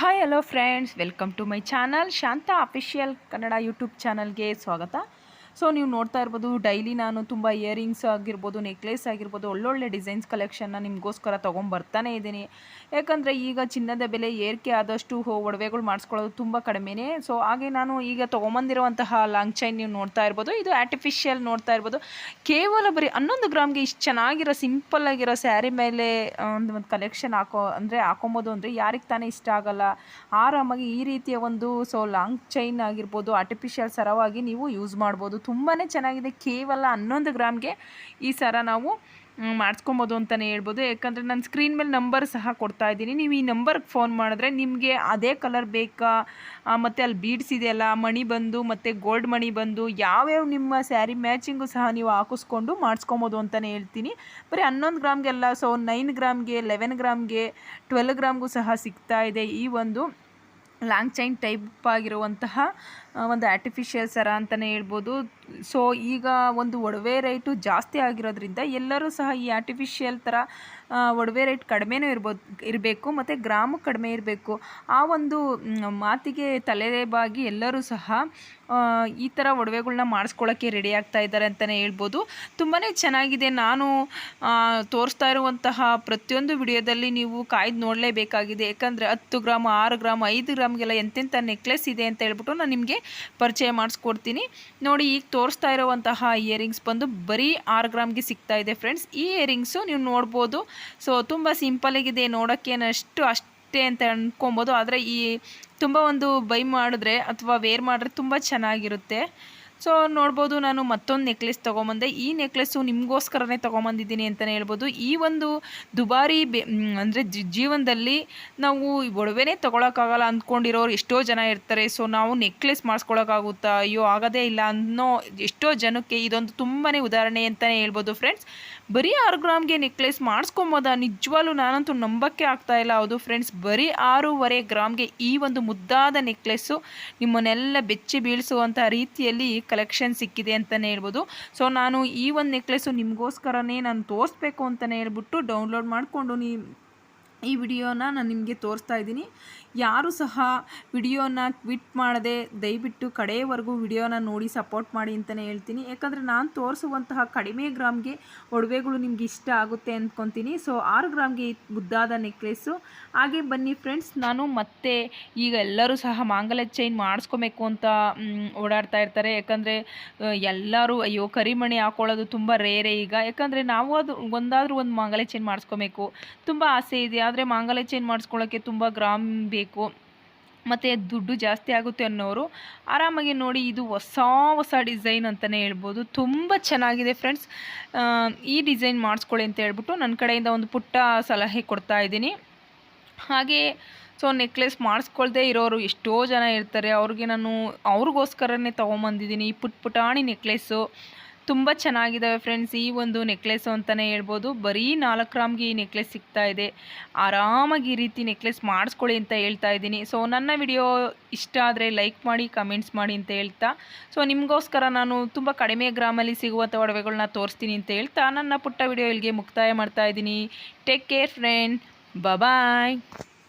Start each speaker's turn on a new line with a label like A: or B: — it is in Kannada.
A: Hi hello friends welcome to my channel Shanta official Kannada YouTube ಚಾನಲ್ಗೆ ಸ್ವಾಗತ. ಸೊ ನೀವು ನೋಡ್ತಾ ಇರ್ಬೋದು ಡೈಲಿ ನಾನು ತುಂಬ ಇಯರಿಂಗ್ಸ್ ಆಗಿರ್ಬೋದು ನೆಕ್ಲೆಸ್ ಆಗಿರ್ಬೋದು, ಒಳ್ಳೊಳ್ಳೆ ಡಿಸೈನ್ಸ್ ಕಲೆಕ್ಷನ್ನ ನಿಮಗೋಸ್ಕರ ತೊಗೊಂಬರ್ತಾನೆ ಇದ್ದೀನಿ. ಯಾಕಂದರೆ ಈಗ ಚಿನ್ನದ ಬೆಲೆ ಏರಿಕೆ ಆದಷ್ಟು ಒಡವೆಗಳು ಮಾಡಿಸ್ಕೊಳ್ಳೋದು ತುಂಬ ಕಡಿಮೆನೇ. ಸೊ ಹಾಗೆ ನಾನು ಈಗ ತೊಗೊಂಬಂದಿರುವಂತಹ ಲಾಂಗ್ ಚೈನ್ ನೀವು ನೋಡ್ತಾ ಇರ್ಬೋದು, ಇದು ಆರ್ಟಿಫಿಷಿಯಲ್ ನೋಡ್ತಾ ಇರ್ಬೋದು. ಕೇವಲ ಬರೀ ಹನ್ನೊಂದು ಗ್ರಾಮ್ಗೆ ಇಷ್ಟು ಚೆನ್ನಾಗಿರೋ ಸಿಂಪಲ್ ಆಗಿರೋ ಸ್ಯಾರಿ ಮೇಲೆ ಒಂದು ಒಂದು ಕಲೆಕ್ಷನ್ ಹಾಕೋ, ಅಂದರೆ ಹಾಕೊಬೋದು ಅಂದರೆ ಯಾರಿಗೆ ತಾನೇ ಇಷ್ಟ ಆಗಲ್ಲ. ಆರಾಮಾಗಿ ಈ ರೀತಿಯ ಒಂದು ಸೊ ಲಾಂಗ್ ಚೈನ್ ಆಗಿರ್ಬೋದು ಆರ್ಟಿಫಿಷಿಯಲ್ ಸರವಾಗಿ ನೀವು ಯೂಸ್ ಮಾಡ್ಬೋದು. ತುಂಬಾ ಚೆನ್ನಾಗಿದೆ, ಕೇವಲ ಹನ್ನೊಂದು ಗ್ರಾಮ್ಗೆ ಈ ಸರ ನಾವು ಮಾಡಿಸ್ಕೊಬೋದು ಅಂತಲೇ ಹೇಳ್ಬೋದು. ಯಾಕಂದರೆ ನಾನು ಸ್ಕ್ರೀನ್ ಮೇಲೆ ನಂಬರ್ ಸಹ ಕೊಡ್ತಾ ಇದ್ದೀನಿ. ನೀವು ಈ ನಂಬರ್ಗೆ ಫೋನ್ ಮಾಡಿದ್ರೆ ನಿಮಗೆ ಅದೇ ಕಲರ್ ಬೇಕಾ? ಮತ್ತು ಅಲ್ಲಿ ಬೀಡ್ಸ್ ಇದೆಯಲ್ಲ, ಮಣಿ ಬಂದು, ಮತ್ತು ಗೋಲ್ಡ್ ಮಣಿ ಬಂದು, ಯಾವ್ಯಾವ ನಿಮ್ಮ ಸ್ಯಾರಿ ಮ್ಯಾಚಿಂಗು ಸಹ ನೀವು ಹಾಕಿಸ್ಕೊಂಡು ಮಾಡಿಸ್ಕೊಬೋದು ಅಂತಲೇ ಹೇಳ್ತೀನಿ. ಬರೀ ಹನ್ನೊಂದು ಗ್ರಾಮ್ಗೆಲ್ಲ ಸೊ ನೈನ್ ಗ್ರಾಮ್ಗೆ, ಲೆವೆನ್ ಗ್ರಾಮ್ಗೆ, ಟ್ವೆಲ್ ಗ್ರಾಮ್ಗೂ ಸಹ ಸಿಗ್ತಾ ಇದೆ ಈ ಒಂದು ಲಾಂಗ್ ಚೈನ್ ಟೈಪ್ ಆಗಿರುವಂತಹ ಒಂದು ಆರ್ಟಿಫಿಷಿಯಲ್ ಸರ ಅಂತಲೇ ಹೇಳ್ಬೋದು. ಸೊ ಈಗ ಒಂದು ಒಡವೆ ರೇಟು ಜಾಸ್ತಿ ಆಗಿರೋದ್ರಿಂದ ಎಲ್ಲರೂ ಸಹ ಈ ಆರ್ಟಿಫಿಷಿಯಲ್ ಥರ ಒಡವೆ ರೇಟ್ ಕಡಿಮೆನೂ ಇರ್ಬೋದು, ಇರಬೇಕು ಮತ್ತು ಗ್ರಾಮು ಕಡಿಮೆ ಇರಬೇಕು. ಆ ಒಂದು ಮಾತಿಗೆ ತಲೆಬಾಗಿ ಎಲ್ಲರೂ ಸಹ ಈ ಥರ ಒಡವೆಗಳನ್ನ ಮಾಡಿಸ್ಕೊಳ್ಳೋಕ್ಕೆ ರೆಡಿ ಆಗ್ತಾ ಇದ್ದಾರೆ ಅಂತಲೇ ಹೇಳ್ಬೋದು. ತುಂಬಾ ಚೆನ್ನಾಗಿದೆ. ನಾನು ತೋರಿಸ್ತಾ ಇರುವಂತಹ ಪ್ರತಿಯೊಂದು ವಿಡಿಯೋದಲ್ಲಿ ನೀವು ಕಾಯ್ದು ನೋಡಲೇಬೇಕಾಗಿದೆ. ಯಾಕಂದರೆ ಹತ್ತು ಗ್ರಾಮ್, ಆರು ಗ್ರಾಮ್, ಐದು ಗ್ರಾಮ್ಗೆಲ್ಲ ಎಂತೆಂಥ ನೆಕ್ಲೆಸ್ ಇದೆ ಅಂತ ಹೇಳ್ಬಿಟ್ಟು ನಾನು ನಿಮಗೆ ಪರಿಚಯ ಮಾಡಿಸ್ಕೊಡ್ತೀನಿ. ನೋಡಿ, ಈಗ ತೋರಿಸ್ತಾ ಇರುವಂತಹ ಇಯರಿಂಗ್ಸ್ ಬಂದು ಬರೀ ಆರು ಗ್ರಾಮ್ಗೆ ಸಿಗ್ತಾ ಇದೆ ಫ್ರೆಂಡ್ಸ್ ಈ ಇಯರಿಂಗ್ಸು ನೀವು ನೋಡ್ಬೋದು. ಸೊ ತುಂಬ ಸಿಂಪಲಾಗಿದೆ ನೋಡೋಕ್ಕೆ ಅಷ್ಟು ಅಷ್ಟೇ ಅಂತ ಅಂದ್ಕೊಬೋದು ಆದರೆ ಈ ತುಂಬ ಒಂದು ಬೈ ಮಾಡಿದ್ರೆ ಅಥವಾ ವೇರ್ ಮಾಡಿದ್ರೆ ತುಂಬ ಚೆನ್ನಾಗಿರುತ್ತೆ. ಸೊ ನೋಡ್ಬೋದು, ನಾನು ಮತ್ತೊಂದು ನೆಕ್ಲೆಸ್ ತೊಗೊಂಬಂದೆ. ಈ ನೆಕ್ಲೆಸ್ಸು ನಿಮಗೋಸ್ಕರನೇ ತೊಗೊಂಬಂದಿದ್ದೀನಿ ಅಂತಲೇ ಹೇಳ್ಬೋದು. ಈ ಒಂದು ದುಬಾರಿ ಬೆ ಅಂದರೆ ಜೀವನದಲ್ಲಿ ನಾವು ಒಡವೆನೇ ತೊಗೊಳಕ್ಕಾಗಲ್ಲ ಅಂದ್ಕೊಂಡಿರೋರು ಎಷ್ಟೋ ಜನ ಇರ್ತಾರೆ. ಸೊ ನಾವು ನೆಕ್ಲೆಸ್ ಮಾಡಿಸ್ಕೊಳಕ್ಕಾಗುತ್ತಾ? ಅಯ್ಯೋ, ಆಗೋದೇ ಇಲ್ಲ ಅನ್ನೋ ಎಷ್ಟೋ ಜನಕ್ಕೆ ಇದೊಂದು ತುಂಬಾ ಉದಾಹರಣೆ ಅಂತಲೇ ಹೇಳ್ಬೋದು ಫ್ರೆಂಡ್ಸ್ ಬರೀ ಆರು ಗ್ರಾಮ್ಗೆ ನೆಕ್ಲೆಸ್ ಮಾಡಿಸ್ಕೊಬೋದಾ? ನಿಜವಾಗ್ಲೂ ನಾನಂತೂ ನಂಬಕ್ಕೆ ಆಗ್ತಾ ಇಲ್ಲ. ಹೌದು ಫ್ರೆಂಡ್ಸ್ ಬರೀ ಆರೂವರೆ ಗ್ರಾಮ್ಗೆ ಈ ಒಂದು ಮುದ್ದಾದ ನೆಕ್ಲೆಸ್ಸು ನಿಮ್ಮನ್ನೆಲ್ಲ ಬೆಚ್ಚಿ ಬೀಳಿಸುವಂಥ ರೀತಿಯಲ್ಲಿ ಕಲೆಕ್ಷನ್ ಸಿಕ್ಕಿದೆ ಅಂತಲೇ ಹೇಳ್ಬೋದು. ಸೊ ನಾನು ಈ ಒಂದು ನೆಕ್ಲೆಸ್ಸು ನಿಮಗೋಸ್ಕರನೇ ನಾನು ತೋರಿಸ್ಬೇಕು ಅಂತಲೇ ಹೇಳ್ಬಿಟ್ಟು ಡೌನ್ಲೋಡ್ ಮಾಡಿಕೊಂಡು ನೀ ಈ ವಿಡಿಯೋನ ನಾನು ನಿಮಗೆ ತೋರಿಸ್ತಾ ಇದ್ದೀನಿ. ಯಾರು ಸಹ ವಿಡಿಯೋನ ಕ್ವಿಟ್ ಮಾಡದೆ ದಯವಿಟ್ಟು ಕಡೆಯವರೆಗೂ ವಿಡಿಯೋನ ನೋಡಿ ಸಪೋರ್ಟ್ ಮಾಡಿ ಅಂತಲೇ ಹೇಳ್ತೀನಿ. ಯಾಕಂದರೆ ನಾನು ತೋರಿಸುವಂತಹ ಕಡಿಮೆ ಗ್ರಾಮ್ಗೆ ಒಡವೆಗಳು ನಿಮ್ಗೆ ಇಷ್ಟ ಆಗುತ್ತೆ ಅಂದ್ಕೊತೀನಿ. ಸೊ ಆರು ಗ್ರಾಮ್ಗೆ ಮುದ್ದಾದ ನೆಕ್ಲೆಸ್ಸು ಹಾಗೆ ಬನ್ನಿ ಫ್ರೆಂಡ್ಸ್ ನಾನು ಮತ್ತೆ ಈಗ ಎಲ್ಲರೂ ಸಹ ಮಾಂಗಲ್ಯ ಚೈನ್ ಮಾಡಿಸ್ಕೊಬೇಕು ಅಂತ ಓಡಾಡ್ತಾ ಇರ್ತಾರೆ. ಯಾಕಂದರೆ ಎಲ್ಲರೂ, ಅಯ್ಯೋ, ಕರಿಮಣಿ ಹಾಕೊಳ್ಳೋದು ತುಂಬ ರೇರೆ ಈಗ. ಯಾಕಂದರೆ ನಾವು ಅದು ಒಂದಾದರೂ ಒಂದು ಮಾಂಗಲ್ಯ ಚೈನ್ ಮಾಡಿಸ್ಕೊಬೇಕು. ತುಂಬ ಆಸೆ ಇದೆ. ಆದರೆ ಮಾಂಗಲ್ಯ ಚೈನ್ ಮಾಡಿಸ್ಕೊಳ್ಳೋಕ್ಕೆ ತುಂಬ ಗ್ರಾಮ್ ಬೇಕು. ಮತ್ತು ದುಡ್ಡು ಜಾಸ್ತಿ ಆಗುತ್ತೆ ಅನ್ನೋರು ಆರಾಮಾಗಿ ನೋಡಿ ಇದು ಹೊಸ ಹೊಸ ಡಿಸೈನ್ ಅಂತಲೇ ಹೇಳ್ಬೋದು. ತುಂಬ ಚೆನ್ನಾಗಿದೆ ಫ್ರೆಂಡ್ಸ್. ಈ ಡಿಸೈನ್ ಮಾಡಿಸ್ಕೊಳ್ಳಿ ಅಂತ ಹೇಳ್ಬಿಟ್ಟು ನನ್ನ ಕಡೆಯಿಂದ ಒಂದು ಪುಟ್ಟ ಸಲಹೆ ಕೊಡ್ತಾ ಇದ್ದೀನಿ. ಹಾಗೆ ಸೊ ನೆಕ್ಲೆಸ್ ಮಾಡಿಸ್ಕೊಳ್ದೇ ಇರೋರು ಎಷ್ಟೋ ಜನ ಇರ್ತಾರೆ. ಅವ್ರಿಗೆ ನಾನು ಅವ್ರಿಗೋಸ್ಕರನೇ ತೊಗೊಂಬಂದಿದ್ದೀನಿ ಈ ಪುಟ್ ಪುಟಾಣಿ ನೆಕ್ಲೆಸ್ಸು. ತುಂಬ ಚೆನ್ನಾಗಿದ್ದಾವೆ ಫ್ರೆಂಡ್ಸ್ ಈ ಒಂದು ನೆಕ್ಲೆಸ್ ಅಂತಲೇ ಹೇಳ್ಬೋದು. ಬರೀ ನಾಲ್ಕು ಗ್ರಾಮ್ಗೆ ಈ ನೆಕ್ಲೆಸ್ ಸಿಗ್ತಾ ಇದೆ. ಆರಾಮಾಗಿ ಈ ರೀತಿ ನೆಕ್ಲೆಸ್ ಮಾಡಿಸ್ಕೊಳ್ಳಿ ಅಂತ ಹೇಳ್ತಾ ಇದ್ದೀನಿ. ಸೊ ನನ್ನ ವಿಡಿಯೋ ಇಷ್ಟ ಆದರೆ ಲೈಕ್ ಮಾಡಿ ಕಮೆಂಟ್ಸ್ ಮಾಡಿ ಅಂತ ಹೇಳ್ತಾ. ಸೊ ನಿಮಗೋಸ್ಕರ ನಾನು ತುಂಬ ಕಡಿಮೆ ಗ್ರಾಮಲ್ಲಿ ಸಿಗುವಂಥ ಒಡವೆಗಳನ್ನ ತೋರಿಸ್ತೀನಿ ಅಂತ ಹೇಳ್ತಾ. ನನ್ನ ಪುಟ್ಟ ವಿಡಿಯೋ ಇಲ್ಲಿಗೆ ಮುಕ್ತಾಯ ಮಾಡ್ತಾ ಇದ್ದೀನಿ. Take care friend bye